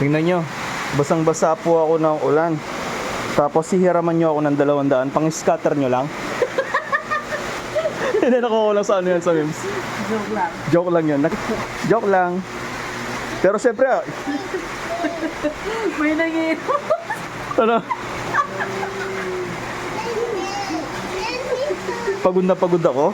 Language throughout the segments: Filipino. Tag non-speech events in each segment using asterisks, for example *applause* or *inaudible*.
Tingnan nyo, basang-basa po ako ng ulan. Tapos sihiraman nyo ako ng dalawang daan, pang scatter nyo lang. *laughs* Hindi nakuha ko lang sa ano yan sa memes. Joke lang. Joke lang yun. Nak- Joke lang. Pero siyempre, ah, May nangyayari. ano? Pagod na pagod ako.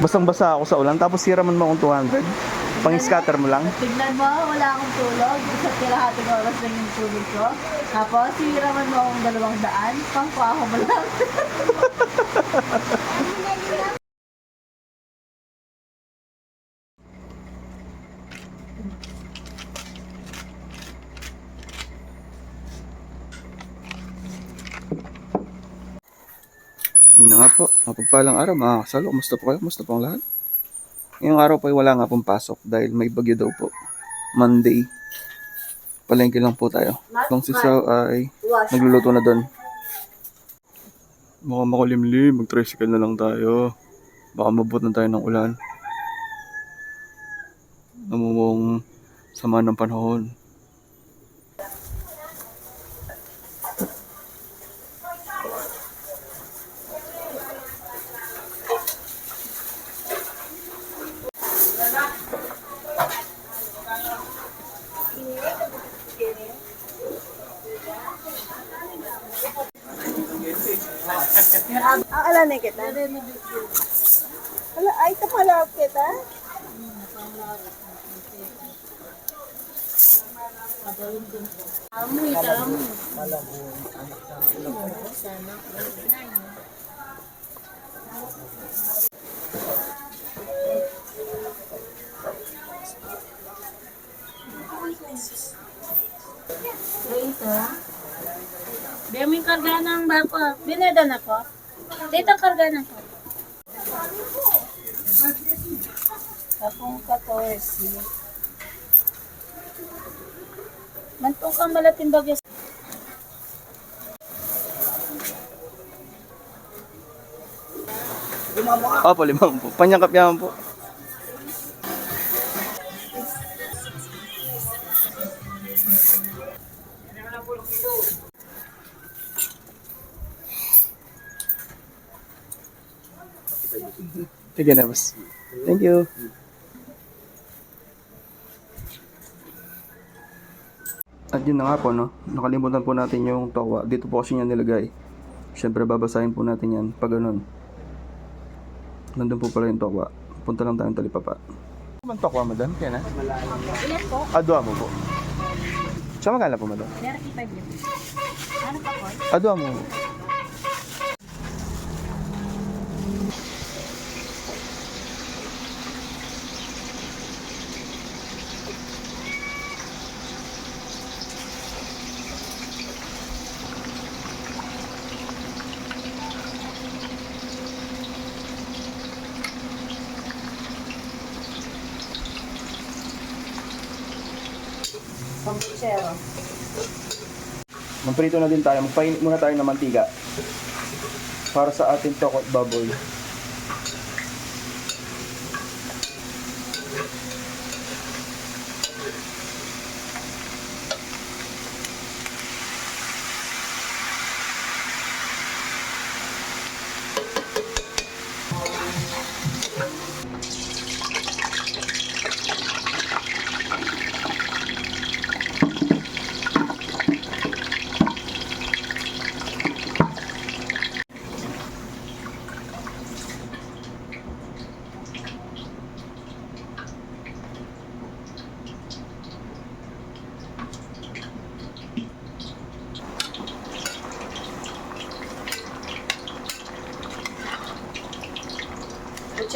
Basang-basa ako sa ulan. Tapos hiraman mo akong 200. Pang scatter mo lang. Tignan mo, wala akong tulog. Isa't kalahating oras lang yung tulog ko. Tapos, hiraman mo akong dalawang daan. Pangkuha mo lang. Yun na nga po. Mapagpalang araw mga kasalo. Kumusta po kayo? Kumusta po ang lahat? Ngayong araw po ay wala nga pong pasok dahil may bagyo daw po. Monday. Palengke lang po tayo. Itong si Sao ay nagluluto na doon. Baka makulimlim. Mag-tricycle na lang tayo. Baka mabot na tayo ng ulan. Namumong sama ng panahon. Ang ala ni kita. Ala, ay kapalawag kita. Amoy, amoy. Ito. Demi karga ng bako. Bineda na ko. Dito karga na ko. Akong 14. Mantong kang malating bagyo. Opo, limang po. Panyangkap yaman po. Sige na, boss. Thank you. At yun na nga po, no? Nakalimutan po natin yung tokwa. Dito po kasi niya nilagay. Siyempre, babasahin po natin yan pag ganun. Nandun po pala yung tokwa. Punta lang tayong talipapa. Ano tokwa, madam? Kaya na? Ilan po? Adwa mo po. Siya magkala po, madam? 35 yun. Ano pa po? Adwa mo. Pambutsero. Magprito na din tayo. Magpainit muna tayo ng mantiga. Para sa ating toko at baboy.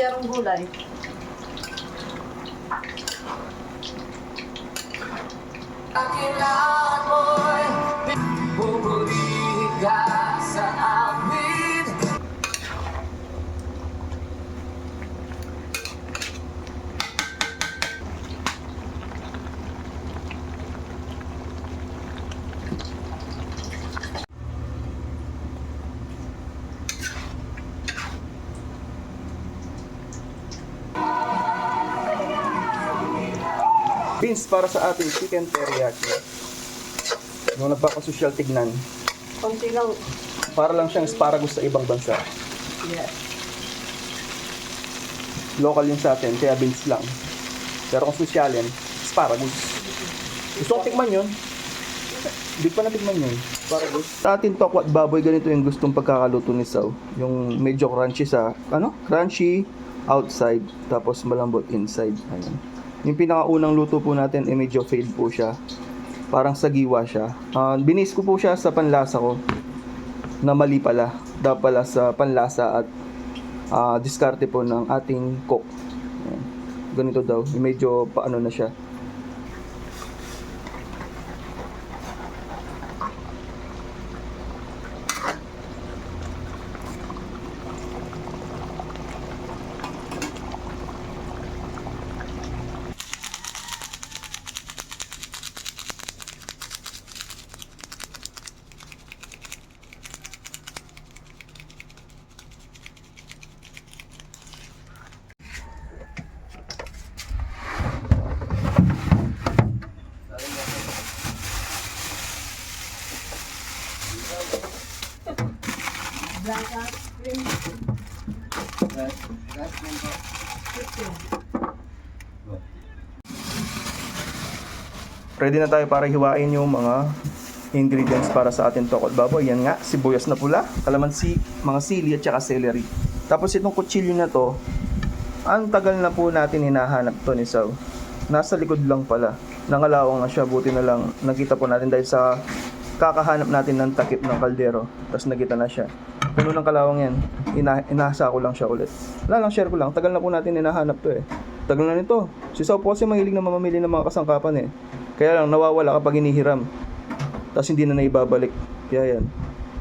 Butserong gulay. Beans para sa ating chicken teriyaki. Nung nagpapasosyal tignan, Konti lang. para lang siyang asparagus sa ibang bansa. Yes. Local yun sa atin, kaya beans lang. Pero kung sosyalin, asparagus. Gusto kong tikman yun. Hindi pa natikman yun. Asparagus. Sa atin tokwat baboy, ganito yung gustong pagkakaluto ni Sau. Yung medyo crunchy sa, ano? Crunchy outside, tapos malambot inside. Ayan. Yung pinakaunang luto po natin, eh medyo fade po siya. Parang sagiwa siya. Ah, binis ko po siya sa panlasa ko na mali pala. Dapat pala sa panlasa at ah, diskarte po ng ating cook. Ganito daw, medyo paano na siya. Ready na tayo para hiwain yung mga ingredients para sa ating tokot baboy. Yan nga, sibuyas na pula, kalamansi, mga sili at saka celery. Tapos itong kutsilyo na to, ang tagal na po natin hinahanap to ni Saw. Nasa likod lang pala. Nangalawang na siya, buti na lang nakita po natin dahil sa kakahanap natin ng takip ng kaldero. Tapos nakita na siya. Puno ng kalawang yan. Ina inasa ko lang siya ulit. Wala lang, share ko lang. Tagal na po natin hinahanap to eh. Tagal na nito. Si Saw po kasi mahilig na mamamili ng mga kasangkapan eh. Kaya lang nawawala kapag hinihiram. Tapos hindi na naibabalik. Kaya yan.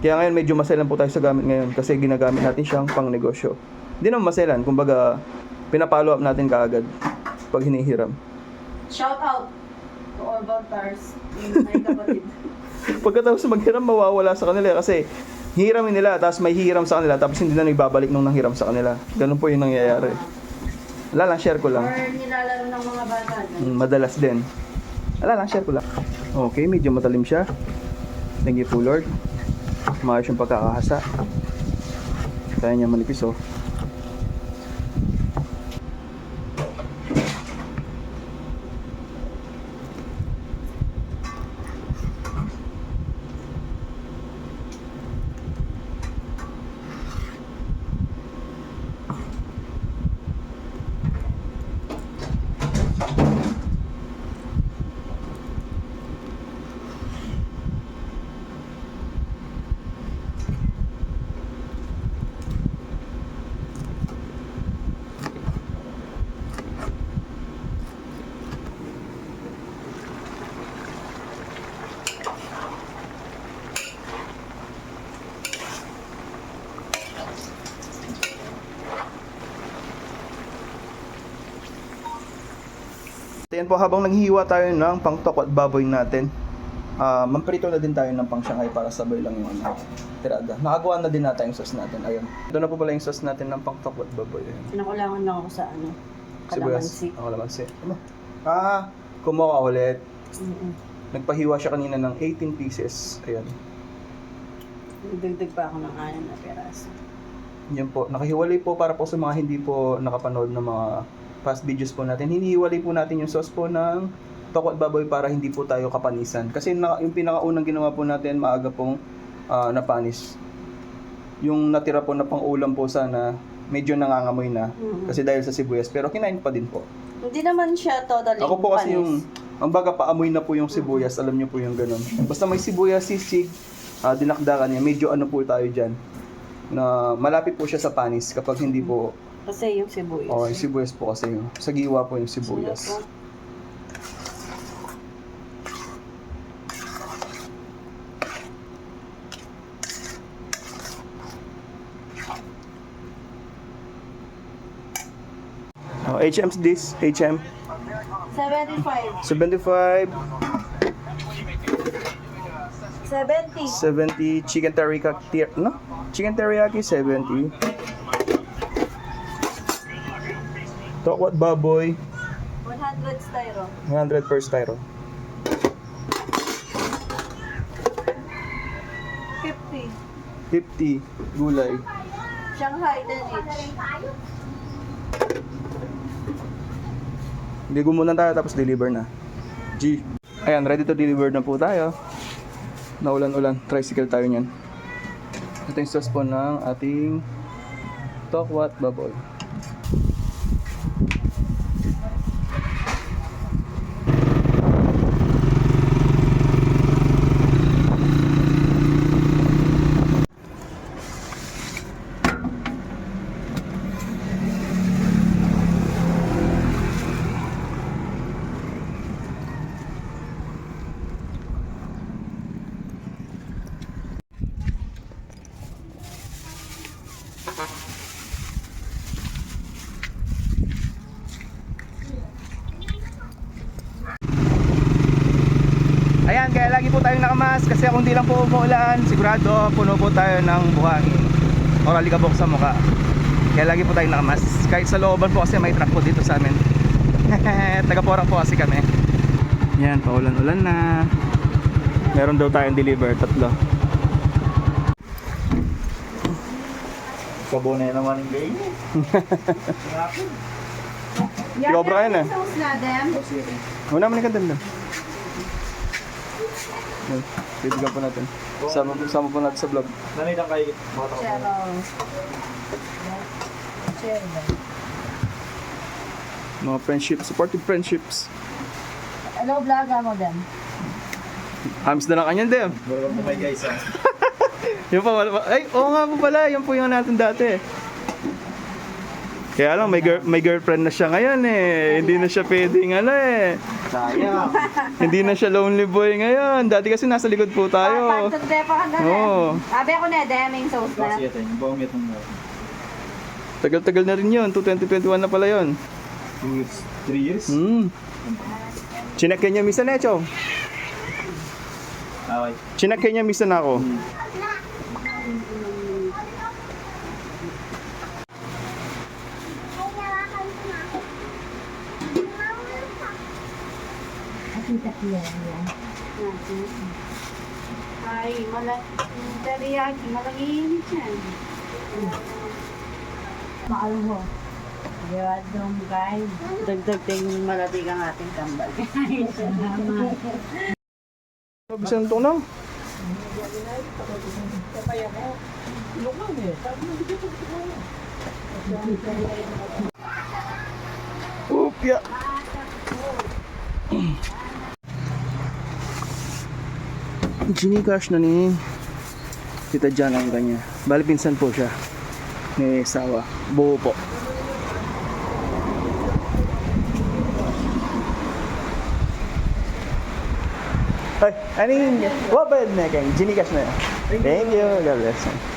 Kaya ngayon medyo maselan po tayo sa gamit ngayon kasi ginagamit natin siyang pang negosyo. Hindi naman maselan, kumbaga pinapalo up natin kaagad pag hinihiram. Shout out to all voltars. Yung kapatid. *laughs* Pagkatapos maghiram, mawawala sa kanila kasi hihiramin nila, tapos may hihiram sa kanila, tapos hindi na nagbabalik nung nanghiram sa kanila. Ganun po yung nangyayari. Wala lang, share ko lang. Or nilalaro ng mga bata. Mm, Madalas din. Wala lang, share ko lang. Okay, medyo matalim siya. Thank you po, Lord. Maayos yung pagkakahasa. Kaya niya manipis, oh. Ayan po, habang naghihiwa tayo ng pangtok at baboy natin, ah mamprito na din tayo ng pang Shanghai para sabay lang yung ano, tirada. Nakagawa na din natin yung sauce natin. Ayun. Ito na po pala yung sauce natin ng pangtok at baboy. Ayun. Pinakulangan lang ako sa ano. Kalamansi. Ang kalamansi. Ano? Ah, kumuha ulit. Mm-mm. Nagpahiwa siya kanina ng 18 pieces. Ayan. Nagdagdag pa ako ng anim na peraso. Yan po. Nakahiwalay po para po sa mga hindi po nakapanood ng mga past videos po natin. Hinihiwalay po natin yung sauce po ng toko at baboy para hindi po tayo kapanisan. Kasi na, yung pinakaunang ginawa po natin, maaga pong ah, napanis. Yung natira po na pang-ulam po sana, medyo nangangamoy na. Mhm. Kasi dahil sa sibuyas. Pero kinain pa din po. Hindi naman siya totally Ako po kasi panis. yung, ang baga paamoy na po yung sibuyas, alam niyo po yung ganun. Basta may sibuyas, sisig, ah, dinakdakan niya, medyo ano po tayo dyan, na malapit po siya sa panis kapag hindi po, Kasi yung sibuyas. oh, yung sibuyas po kasi yung, sa giwa po yung sibuyas. Sarap, Oh, HM's this, HM, oh. 75. 75, 70. 70, chicken teriyaki, no? Chicken teriyaki, 70. Tokwat baboy, 100 styro. 100 per styro. 50 gulay. Shanghai each. Ligo muna tayo tapos deliver na. G. Ayan, ready to deliver na po tayo. Naulan-ulan, tricycle tayo niyan. Ito yung sauce po ng ating tokwat baboy. Ayan, kaya lagi nakamas kasi kung di lang po umuulan, sigurado puno po tayo ng buhangin or alikabok sa mukha. Kaya lagi po tayong nakamas. Kahit sa looban po kasi may truck po dito sa amin. *laughs* Taga-porang po kasi kami. Yan, paulan-ulan na. Meron daw tayong deliver, tatlo. Kabunay naman yung game. Cobra *laughs* yan eh. Una naman ka doon. Yan, bibigyan po natin. Sama, sama po natin sa vlog. Nanitang kay mga takot. Chero. Mga friendship, supportive friendships. Hello, vlogger mo dem. Hams na lang kanyan din. Welcome to my guys ha. *laughs* Yung pa, wala- ay, oo nga po pala, yan po yung natin dati. Kaya lang, may, girl, may girlfriend na siya ngayon eh. Hindi na siya pwedeng ano eh. Sayang. *laughs* Hindi na siya lonely boy ngayon. Dati kasi nasa likod po tayo. Pantod de pa ka na Oo. Sabi ako na, deming sauce na. Kasi ito yung buong itong mo. Tagal-tagal na rin yun. 2021 na pala yun. 2 years, 3 years. Hmm. Chinakyan niya misa na, Chong. Okay. Chinakyan niya misa na ako. Ay, mala teriyaki, malaking yan. Mahal mo. Yadong guys. Dagdag ting malating ang ating kambal. Salamat. Bisan to na. Upya. Gcash na ni Tita Jan ang kanya. Bali pinsan po siya ni Sawa. Buo po. Ay, ano yung, what yun na kang? Gcash na. Thank you. God bless.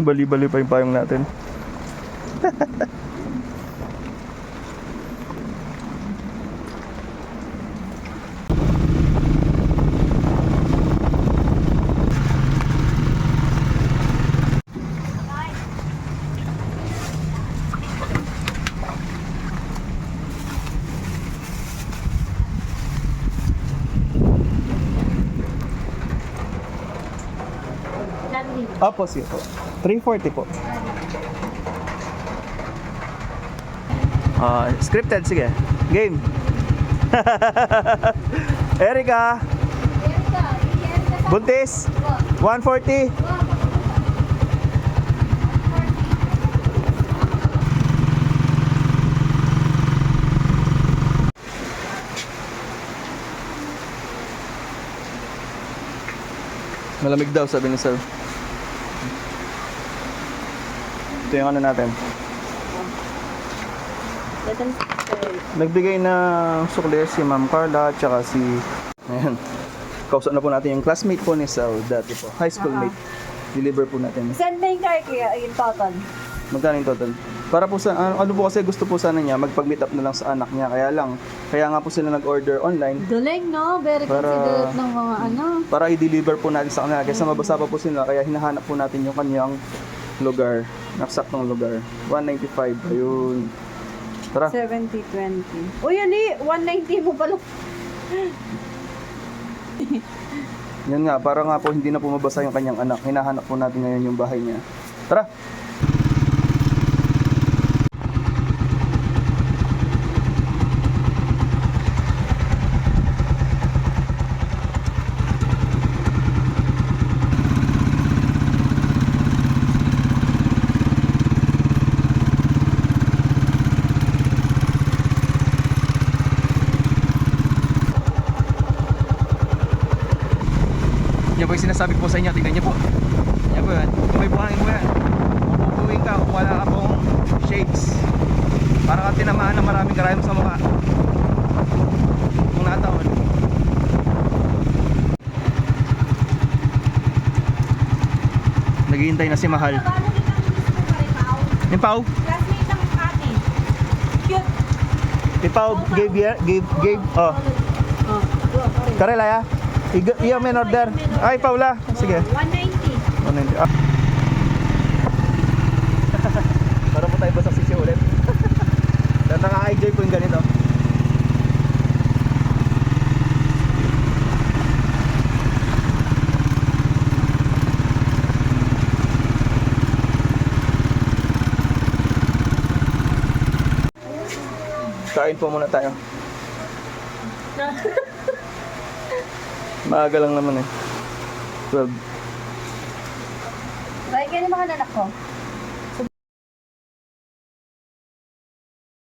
Bali-bali pa yung payong natin. Opo, sige po. 340 po. Ah, scripted, sige. Game. *laughs* Erika, buntis. 140. Malamig daw, sabi ni sir. Ito yung ano natin. Nagbigay na sukli si Ma'am Carla at saka si... Ayan. Kausap na po natin yung classmate po ni Sal dati po. High school mate. Deliver po natin. Send na yung car kaya yung total. Magkano yung total? Para po sa... Ano, ano po kasi gusto po sana niya, magpag-meet up na lang sa anak niya. Kaya lang, kaya nga po sila nag-order online Duling, no? Very Para- considerate ng mga ano. para i-deliver po natin sa kanila. Kasi mabasa pa po sila, kaya hinahanap po natin yung kanyang lugar. Naksaktong lugar. 195. Ayun. Tara. 70-20. O yan eh, 190 mo pala. Yan nga, para nga po hindi na pumabasa yung kanyang anak. Hinahanap po natin ngayon yung bahay niya. Tara! Yan po yung sinasabi ko sa inyo. Tingnan niyo po. Yan po yan. Kung may buhangin mo yan. Mapupuwing ka kung wala ka pong shades. Para ka tinamaan ng maraming karayom sa mukha. Kung nataon. Naghihintay na si Mahal. Yung Pau? Classmate ng ate. Cute. Si Pau gave, gave, gave, oh. Karela ya? Iga, iya men order. Ay, Paula. Sige. 190. Ano hindi? Ah. *laughs* Para po tayo basta sisi ulit. *laughs* Dahil nakaka-enjoy po yung ganito. Kain po muna tayo. *laughs* Maaga lang naman eh. 12. Bye, kaya naman anak ko.